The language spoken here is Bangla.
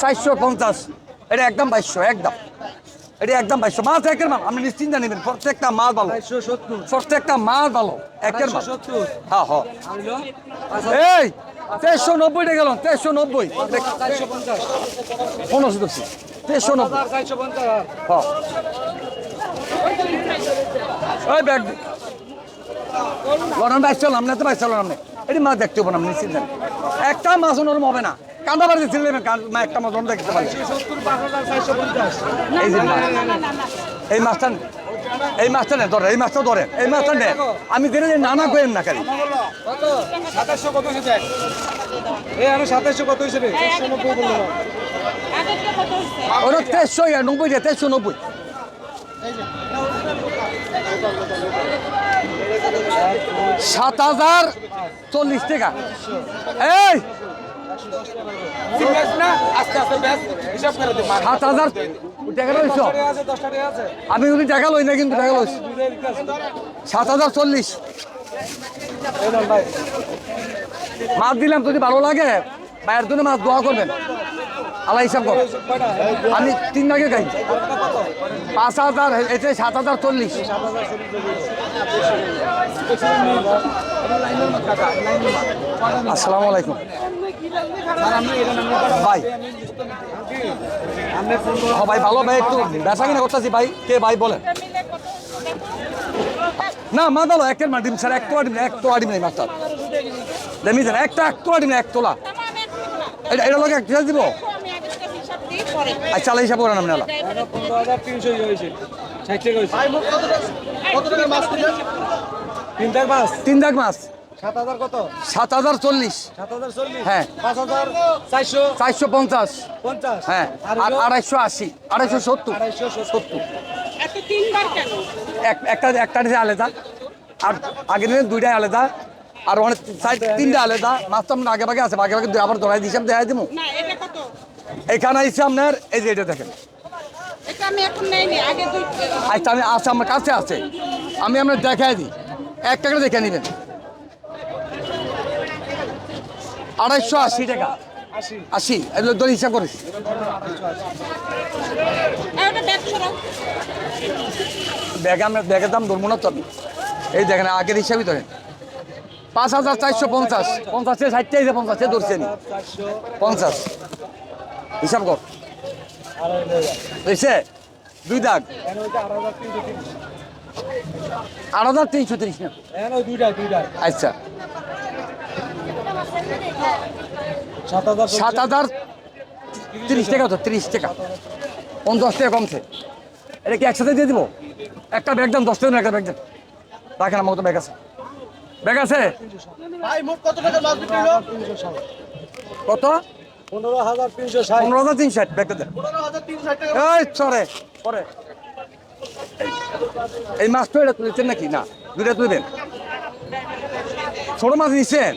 চারশো পঞ্চাশ। এটা একদম বাইশশো একদম। এটা একদম বাইশশো। মাছ একের মাল আপনি নিশ্চিন্তা নেবেন প্রত্যেকটা মাছ ভালো। প্রত্যেকটা মাছ ভালো একের মাল। হ্যাঁ হ্যাঁ। এই তেইশশো নব্বইটা গেল তেইশশো নব্বই। পনেরোশো দশি তেইশশো নব্বই। হ্যাঁ। ওই ব্যাগ। লড়ান বাইশ চলাম না তো বাইশ চলাম না। এটি মাছ দেখতে না আপনি নিশ্চিত জানেন। একটা মাছ নরম হবে না। কান্দা বাড়িতে ছেড়ে দেবেন কান- মা একটা মাছ নরম দেখতে পারি এই মাছটা নে। এই মাছটা নেন ধরে এই মাছটা ধরে এই মাছটা নেন আমি দিলে নানা করেন না খালি কত সাতাশশো কত হয়েছে এই আরও সাতাশশো কত হয়েছে রে? চারশো নব্বই বলল না। আগেরটা কত হচ্ছে ওটা তেইশশো নব্বই তেইশশো নব্বই। সাত হাজার চল্লিশ টাকা। এই! সাত হাজার টাকা লইছ আমি যদি টাকা লই না কিন্তু টাকা লইছ সাত হাজার চল্লিশ। মাছ দিলাম যদি ভালো লাগে বাইরের জন্য মাছ দোয়া করবেন। আল্লাহ হিসাব কর। আমি তিন ভাগে খাই। আরেকটা কত পাঁচ হাজার এটা সাত হাজার চল্লিশ। আসসালামু আলাইকুম। ভাই। ভাই, ভালো ভাই, একটু বেচা কিনা করতেছি ভাই। কে ভাই, বলেন। না, মা ভালো একের মা ডিম? স্যার, এক তোলা ডিম, এক তোলা ডিম নেই মাছটা দেমি দেন একটা এক তোলা ডিম, এক তোলা। এটা এটা লোক এক দিব? আচ্ছা আল্লাহ হিসাব কত টাকা? মাছ তিন দাগ মাছ। সাত হাজার কত? সাত হাজার চল্লিশ। সাত হাজার চল্লিশ। হ্যাঁ। চারশো? পঞ্চাশ। হ্যাঁ। আর আর আড়াইশো আশি। আড়াইশো সত্তর। সত্তর। একটা একটা আলাদা। আর আগের দিনে দুইটাই আলাদা। আর অনেক সাইড তিনটা আলাদা। মাছ তো আপনার আগে ভাগে আছে। আগে ভাগে আবার ধরাই দিয়েছি আমি দেখাই দিব না এটা কত? এখানে আইসি আপনার এই যে এটা দেখেন। আচ্ছা আমি আছে আমার কাছে আছে। আমি আপনার দেখাই দিই। এক টাকা দেখে নেবেন। আড়াইশো আশি টাকা। আশি এগুলো দর হিসাব করিস। ব্যাগ আমরা ব্যাগের দাম ধরবো না তো আমি। এই দেখেন আগের হিসাবই ধরেন। পাঁচ হাজার চারশো পঞ্চাশ। পঞ্চাশে ষাটটাই যে পঞ্চাশে ধরছি আমি। চারশো পঞ্চাশ। হিসাব কর। আড়াই দুই দাগ। আট হাজার তিনশো তিরিশ না? আচ্ছা। সাত হাজার সাত হাজার তিরিশ টাকা তো তিরিশ টাকা। পঞ্চাশ টাকা কমছে? এটা কি একসাথে দিয়ে দিব? একটা ব্যাগ দাম দশ টাকা একটা ব্যাগ দাম রাখেন আমার তো ব্যাগ আছে। ব্যাগ আছে? কত? মাছ পনেরো হাজার তিনশো ষাট। পনেরো হাজার তিনশো ষাট ব্যাগটা দেন পনেরো হাজার তিনশো ষাট টাকা। এই চরে পরে। এই- এই মাছ তো এটা তুলেছেন নাকি? না দুইটা তুলবেন। ছোট মাছ নিচ্ছেন